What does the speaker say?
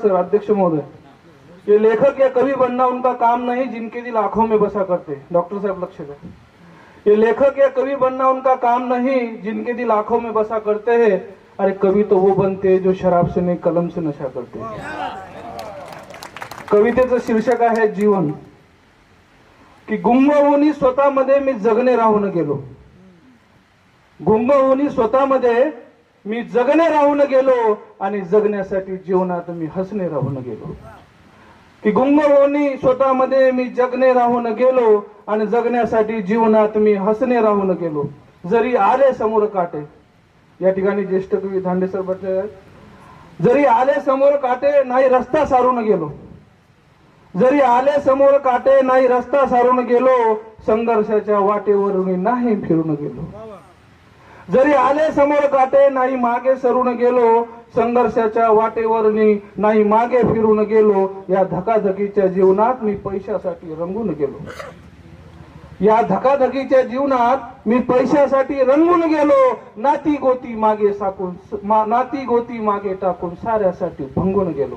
Sir अध्यक्ष महोदय ये लेखक या कवि बनना उनका काम नहीं जिनके दिल आंखों में बसा करते। डॉक्टर साहब लक्ष्य दें ये लेखक या कवि बनना उनका काम नहीं जिनके दिल आंखों में बसा करते हैं। अरे कवि तो वो बनते हैं जो शराब से नहीं कलम से नशा करते हैं। कवितेचं शीर्षक आहे जीवन। की गुंग होऊन स्वतःमध्ये मी जगणे राहून गेलो। गुंग होऊन स्वतःमध्ये मी जगणे राहून गेलो आणि जगण्यासाठी जीवनात मी हसणे राहून गेलो. की गुंग स्वतःमध्ये मी जगणे राहून गेलो आणि जगण्यासाठी जीवनात मी हसणे राहून गेलो. जरी आले समोर काटे या ठिकाणी ज्येष्ठ कवी धांडेसर भट्ट जरी आले समोर काटे नाही रस्ता सारून गेलो. जरी आले समोर काटे नाही रस्ता सारून गेलो संघर्षाच्या वाटेवरून नाही फिरून गेलो. जरी आले समोर काटे नाही मागे सरून गेलो संघर्षाच्या वाटेवर नाही मागे फिरून गेलो या धकाधकीच्या जीवनात मी पैशासाठी रंगून गेलो. या धकाधकीच्या जीवनात मी पैशासाठी रंगून गेलो नाती गोती मागे साकून मा- नाती गोती मागे टाकून साऱ्यासाठी भंगून गेलो.